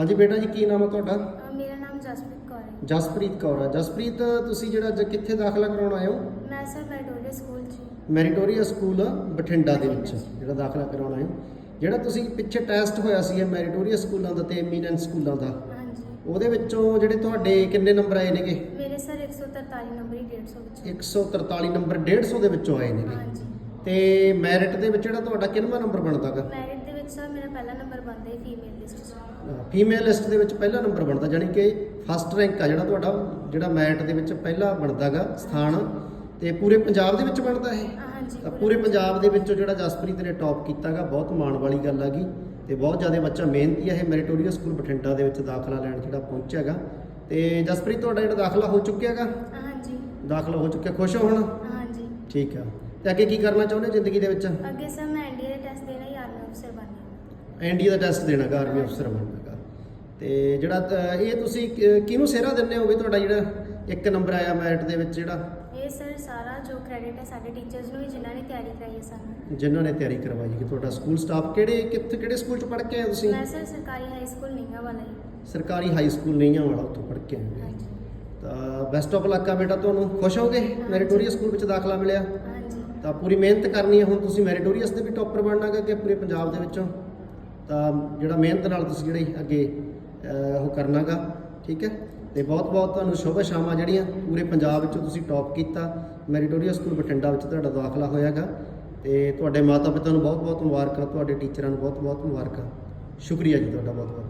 ਹਾਂਜੀ ਬੇਟਾ ਜੀ ਕੀ ਨਾਮ ਹੈ ਤੁਹਾਡਾ? ਅ, ਮੇਰਾ ਨਾਮ ਜਸਪ੍ਰੀਤ ਕੌਰ ਹੈ। ਜਸਪ੍ਰੀਤ ਕੌਰ ਹੈ ਜਸਪ੍ਰੀਤ ਤੁਸੀਂ ਜਿਹੜਾ ਅੱਜ ਕਿੱਥੇ ਦਾਖਲਾ ਕਰਾਉਣ ਆਏ ਹੋ? ਮੈਂ ਸਰ ਮੈਡੋਰੀਆ ਸਕੂਲ 'ਚ ਮੈਰੀਟੋਰੀਆ ਸਕੂਲ ਬਠਿੰਡਾ ਦੇ ਵਿੱਚ ਜਿਹੜਾ ਦਾਖਲਾ ਕਰਾਉਣ ਆਏ ਹੋ। ਜਿਹੜਾ ਤੁਸੀਂ ਪਿੱਛੇ ਟੈਸਟ ਹੋਇਆ ਸੀ ਮੈਰੀਟੋਰੀਆ ਸਕੂਲਾਂ ਦਾ ਤੇ ਐਮੀਨੈਂਸ ਸਕੂਲਾਂ ਦਾ। ਹਾਂਜੀ। ਉਹਦੇ ਵਿੱਚੋਂ ਜਿਹੜੇ ਤੁਹਾਡੇ ਕਿੰਨੇ ਨੰਬਰ ਆਏ ਨੇਗੇ? ਮੇਰੇ ਸਰ 143 ਨੰਬਰ ਹੀ 150 ਵਿੱਚ। 143 ਨੰਬਰ 150 ਦੇ ਵਿੱਚੋਂ ਆਏ ਨੇਗੇ। ਹਾਂਜੀ। ਤੇ ਮੈਰਿਟ ਦੇ ਵਿੱਚ ਜਿਹੜਾ ਤੁਹਾਡਾ ਕਿੰਨਵਾਂ ਨੰਬਰ ਬਣਦਾਗਾ ਮੈਰਿਟ ਸਰ ਮੇਰਾ ਪਹਿਲਾ ਨੰਬਰ ਬਣਦਾ ਹੈ ਫੀਮੇਲ ਲਿਸਟ 'ਚ। ਫੀਮੇਲ ਲਿਸਟ ਦੇ ਵਿੱਚ ਪਹਿਲਾ ਨੰਬਰ ਬਣਦਾ ਜਾਨੀ ਕਿ ਫਸਟ ਰੈਂਕ ਆ ਜਿਹੜਾ ਤੁਹਾਡਾ ਜਿਹੜਾ ਮੈਰਿਟ ਦੇ ਵਿੱਚ ਪਹਿਲਾ ਬਣਦਾਗਾ ਸਥਾਨ ਤੇ ਪੂਰੇ ਪੰਜਾਬ ਦੇ ਵਿੱਚ ਬਣਦਾ ਇਹ? ਹਾਂਜੀ ਤਾਂ ਪੂਰੇ ਪੰਜਾਬ ਦੇ ਵਿੱਚੋਂ। ਜਿਹੜਾ ਜਸਪ੍ਰੀਤ ਨੇ ਟੌਪ ਕੀਤਾਗਾ ਬਹੁਤ ਮਾਣ ਵਾਲੀ ਗੱਲ ਹੈਗੀ ਤੇ ਬਹੁਤ ਜ਼ਿਆਦਾ ਬੱਚਾ ਮਿਹਨਤੀ ਹੈ ਇਹ ਮੈਰੀਟੋਰੀਅਸ ਸਕੂਲ ਬਠਿੰਡਾ ਦੇ ਵਿੱਚ ਦਾਖਲਾ ਲੈਣ ਜਿਹੜਾ ਪਹੁੰਚਿਆਗਾ। ਤੇ ਜਸਪ੍ਰੀਤ ਤੁਹਾਡਾ ਜਿਹੜਾ ਦਾਖਲਾ ਹੋ ਚੁੱਕਿਆਗਾ? ਅ, ਹਾਂਜੀ। ਦਾਖਲਾ ਹੋ ਚੁੱਕਿਆ ਖੁਸ਼ ਹੋ ਹੁਣ? ਹਾਂਜੀ। ਠੀਕ ਆ। ਤੇ ਅੱਗੇ ਕੀ ਕਰਨਾ ਚਾਹੁੰਦੇ ਹੋ ਜ਼ਿੰਦਗੀ ਦੇ ਵਿੱਚ? ਅੱਗੇ ਸਰ ਮੈਂ ਐਨਡੀਏ ਦਾ ਟੈਸਟ ਦੇਣਾ ਹੀ ਆਰਮੀ ਅਫਸਰ ਬਣਨਾ ਐਨਡੀਏ ਦਾ ਟੈਸਟ ਦੇਣਾਗਾ ਆਰਮੀ ਅਫਸਰ ਬਣਨਾਗਾ ਤੇ ਜਿਹੜਾ ਅ, ਇਹ ਤੁਸੀਂ ਕਿ- ਕਿਹਨੂੰ ਸਿਹਰਾ ਦਿੰਦੇ ਹੋਗੇ ਤੁਹਾਡਾ ਜਿਹੜਾ ਇੱਕ ਨੰਬਰ ਆਇਆ ਮੈਰਿਟ ਦੇ ਵਿੱਚ ਜਿਹੜਾ? ਇਹ ਸਰ ਸਾਰਾ ਜੋ ਕ੍ਰੈਡਿਟ ਹੈ ਸਾਡੇ ਟੀਚਰਸ ਨੂੰ ਹੀ ਜਿਨ੍ਹਾਂ ਨੇ ਤਿਆਰੀ ਕਰਾਈ ਹੈ ਸਾਨੂੰ। ਜਿਨ੍ਹਾਂ ਨੇ ਤਿਆਰੀ ਕਰਵਾਈ ਕਿ ਤੁਹਾਡਾ ਸਕੂਲ ਸਟਾਫ ਕਿਹੜੇ ਕਿੱਥੇ ਕਿਹੜੇ ਸਕੂਲ ਚ ਪੜ੍ਹ ਕੇ ਆਏ ਤੁਸੀਂ? ਮੈਂ ਸਰ ਸਰਕਾਰੀ ਹਾਈ ਸਕੂਲ ਨੀਂਗਾ ਵਾਲਾ ਹੀ। ਸਰਕਾਰੀ ਹਾਈ ਸਕੂਲ ਨਈਆਂ ਵਾਲਾ ਉੱਥੋਂ ਪੜ੍ਹ ਕੇ ਆਏ ਹੋ। ਹਾਂਜੀ। ਤਾਂ ਬੈਸਟ ਆਫ ਲੱਕ ਆ ਬੇਟਾ ਤੁਹਾਨੂੰ। ਖੁਸ਼ ਹੋਗੇ? ਮੈਰੀਟੋਰੀਅਸ ਸਕੂਲ ਵਿੱਚ ਦਾਖਲਾ ਮਿਲਿਆ? ਹਾਂਜੀ। ਤਾਂ ਪੂਰੀ ਮਿਹਨਤ ਕਰਨੀ ਹੈ। ਹੁਣ ਤੁਸੀਂ ਮੈਰੀਟੋਰੀਅਸ ਦੇ ਵੀ ਟੌਪਰ ਬਣਨਾਗਾ ਕਿ ਪੂਰੇ ਪੰਜਾਬ ਦੇ ਵਿੱਚੋਂ। ਤਾਂ ਜਿਹੜਾ ਮਿਹਨਤ ਨਾਲ ਤੁਸੀਂ ਜਿਹੜੀ ਅੱਗੇ ਅਹ, ਉਹ ਕਰਨਾਗਾ ਠੀਕ ਹੈ? ਤੇ ਬਹੁਤ ਬਹੁਤ ਤੁਹਾਨੂੰ ਸ਼ੁਭ ਸ਼ਾਮਾਂ ਜਿਹੜੀਆਂ ਪੂਰੇ ਪੰਜਾਬ ਵਿੱਚੋਂ ਤੁਸੀਂ ਟੌਪ ਕੀਤਾ। ਮੈਰੀਟੋਰੀਅਸ ਸਕੂਲ ਬਠਿੰਡਾ ਵਿੱਚ ਤੁਹਾਡਾ ਦਾਖਲਾ ਹੋਇਆਗਾ ਤੇ ਤੁਹਾਡੇ ਮਾਤਾ ਪਿਤਾ ਨੂੰ ਬਹੁਤ ਬਹੁਤ ਮੁਬਾਰਕਾਂ ਤੁਹਾਡੇ ਟੀਚਰਾਂ ਨੂੰ ਬਹੁਤ ਬਹੁਤ ਮੁਬਾਰਕਾਂ। ਸ਼ੁਕਰੀਆ ਜੀ ਤੁਹਾਡਾ ਬਹੁਤ ਬਹੁਤ